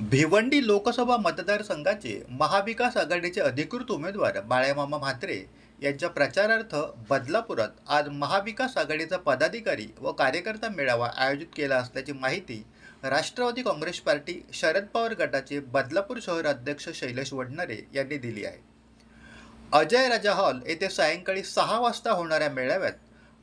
भिवंडी लोकसभा मतदारसंघाचे महाविकास आघाडीचे अधिकृत उमेदवार बाळ्यामामा म्हात्रे यांच्या प्रचारार्थ बदलापुरात आज महाविकास आघाडीचा पदाधिकारी व कार्यकर्ता मेळावा आयोजित केला असल्याची माहिती राष्ट्रवादी काँग्रेस पार्टी शरद पवार गटाचे बदलापूर शहर अध्यक्ष शैलेश वडनरे यांनी दिली आहे. अजय राजा हॉल येथे सायंकाळी सहा वाजता होणाऱ्या मेळाव्यात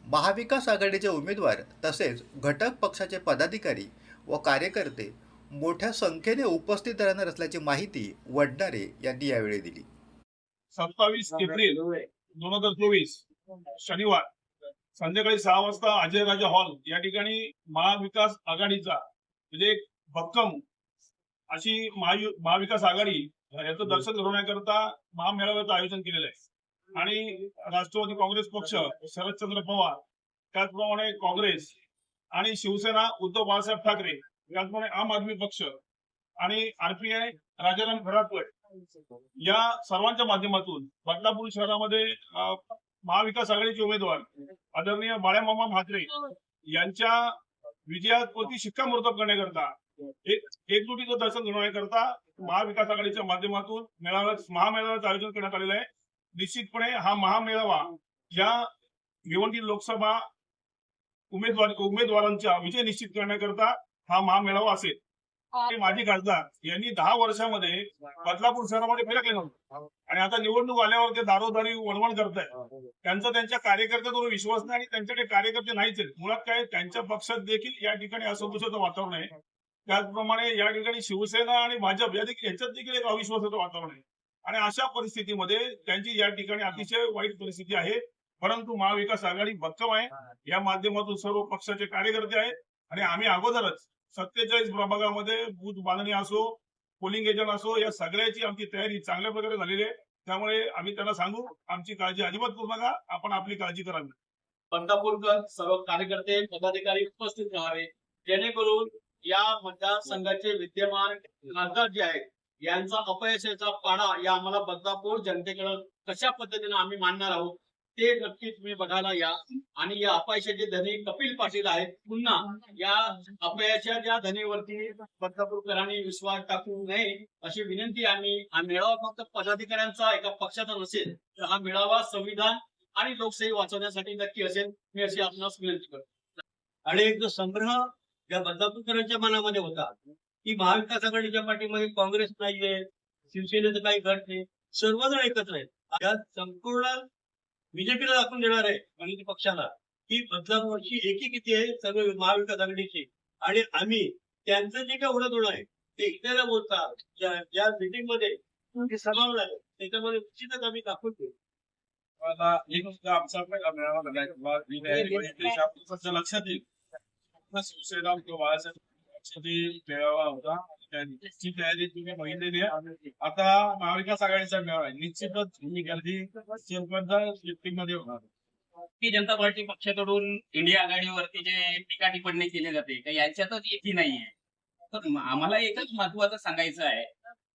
महाविकास आघाडीचे उमेदवार तसेच घटक पक्षाचे पदाधिकारी व कार्यकर्ते मोठ्या संख्येने उपस्थित राहणार असल्याची माहिती वडनारे यांनी यावेळी दिली. सत्तावीस एप्रिल दोन हजार चोवीस शनिवार संध्याकाळी सहा वाजता अजय राजा हॉल या ठिकाणी महाविकास आघाडीचा म्हणजे एक भक्कम अशी महायु- महाविकास आघाडी याचं दर्शन घडवण्याकरता महामेळाव्याचं आयोजन केलेलं आहे. आणि राष्ट्रवादी काँग्रेस पक्ष शरदचंद्र पवार त्याचप्रमाणे काँग्रेस आणि शिवसेना उद्धव बाळासाहेब ठाकरे त्याचप्रमाणे आम आदमी पक्ष आणि आरपीआय राजाराम घरातवड या सर्वांच्या माध्यमातून बदलापूर शहरामध्ये महाविकास आघाडीचे उमेदवार आदरणीय बाळ्यामामा म्हात्रे यांच्या विजयावरती शिक्कामोर्तब करण्याकरता एक एकजुटीचं दर्शन घडवण्याकरता महाविकास आघाडीच्या माध्यमातून मेळाव्या महामेळाव्याचं आयोजन करण्यात आलेलं आहे. निश्चितपणे हा महामेळावा या भिवंडी लोकसभा उमेदवार उमेदवारांचा विजय निश्चित करण्याकरता हा महामेळावा असेल. माजी खासदार यांनी दहा वर्षामध्ये बदलापूर शहरामध्ये फिरकले नव्हते. आणि आता निवडणूक आल्यावर ते दारोदारी वणवण करताय त्यांचा त्यांच्या कार्यकर्त्यांवर विश्वास नाही आणि त्यांच्याकडे कार्यकर्ते नाहीच आहेत. मुळात काय त्यांच्या पक्षात देखील या ठिकाणी असंतोषाचं वातावरण आहे. त्याचप्रमाणे या ठिकाणी शिवसेना आणि भाजप या देखील यांच्यात देखील एक अविश्वासाचं वातावरण आहे. आणि अशा परिस्थितीमध्ये त्यांची या ठिकाणी अतिशय वाईट परिस्थिती आहे. परंतु महाविकास आघाडी भक्कम आहे. या माध्यमातून सर्व पक्षाचे कार्यकर्ते आहेत. आणि आम्ही अगोदरच सत्तेचाळीस प्रभागामध्ये बूथ बांधणी असो पोलिंग एजंट असो या सगळ्याची आमची तयारी चांगल्या प्रकारे झालेली आहे. त्यामुळे आम्ही त्यांना सांगू आमची काळजी अजिबात करू नका आपण आपली काळजी करावी. बंडापूरकर सर्व कार्यकर्ते पदाधिकारी उपस्थित राहावे. जेणेकरून या मतदारसंघाचे विद्यमान खासदार जे आहेत यांचा अपयशाचा पाडा या आम्हाला बदलापूर जनतेकडे कशा पद्धतीने आम्ही मानणार आहोत ते नक्की तुम्ही बघायला या. आणि या अपयशाचे धनी कपिल पाटील आहेत. पुन्हा या अपयशाच्या धनीवरती बदलापूरकरांनी विश्वास टाकू नये अशी विनंती आम्ही हा मेळावा फक्त पदाधिकाऱ्यांचा एका पक्षाचा नसेल तर हा मेळावा संविधान आणि लोकशाही वाचवण्यासाठी नक्की असेल मी अशी आपणास विनंती करतो. आणि एक जो संग्रह ज्या बदलापूरकरांच्या मनामध्ये होता की महाविकास आघाडीच्या पाठीमध्ये काँग्रेस नाहीये शिवसेनेचं काही गट नाही सर्वजण एकत्र आहेत. या संपूर्ण बीजेपीला दाखवून देणार आहे आणि पक्षाला. की बदलापूरची एकी किती आहे सर्व महाविकास आघाडीची. आणि आम्ही त्यांचं जे काही उडत आहे ते इकडे बोलता ज्या मीटिंगमध्ये समावलं आहे त्याच्यामध्ये निश्चितच आम्ही दाखवून देऊ. आता एक आमचा पण मेळावा लक्षात येईल. शिवसेना किंवा बाळासाहेब मेळावा होता. त्याची तयारी तुम्ही बघितलेली आहे. आता महाविकास आघाडीचा मेळावा आहे. निश्चितच ही गर्दी मध्ये होणार भारतीय जनता पार्टी पक्षाकडून इंडिया आघाडीवरती जे टीका टिप्पणी केली जाते का यांच्यातच एकी नाहीये? तर आम्हाला एकच महत्वाचं सांगायचं आहे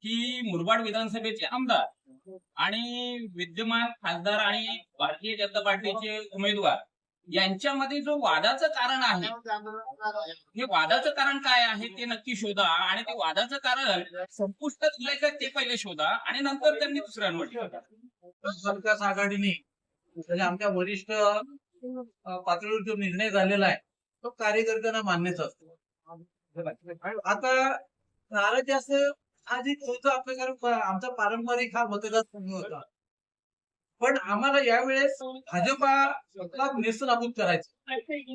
की मुरबाड विधानसभेचे आमदार आणि विद्यमान खासदार आणि भारतीय जनता पार्टीचे उमेदवार यांच्यामध्ये जो वादाचं कारण आहे हे वादाचं कारण काय आहे ते नक्की शोधा. आणि ते वादाचं कारण संपुष्टात दिलंय का ते पहिले शोधा. आणि नंतर त्यांनी दुसऱ्यांवर विकास आघाडीने म्हणजे आमच्या वरिष्ठ पातळीवर जो निर्णय झालेला आहे तो कार्यकर्त्यांना मान्यच असतो. आता नाराज जास्त आधी होतं आमचा पारंपरिक हा मतदारसंघ होता. पण आम्हाला यावेळेस भाजपा नेस्तनाबूत करायचं.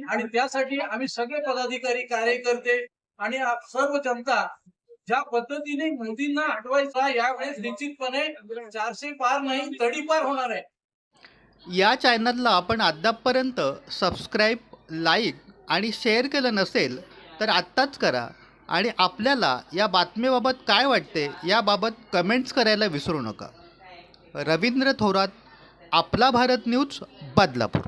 आणि त्यासाठी आम्ही सगळे पदाधिकारी कार्यकर्ते आणि आप- सर्व जनता ज्या पद्धतीने मोदींना हटवायचा यावेळेस निश्चितपणे चारशे पार नाही तडीपार होणार आहे. या चॅनलला आपण अद्यापपर्यंत सबस्क्राईब लाईक आणि शेअर केलं नसेल तर आत्ताच करा. आणि आपल्याला या बातमीबाबत काय वाटते याबाबत कमेंट्स करायला विसरू नका. रवींद्र थोरात आपला भारत न्यूज बदलापूर.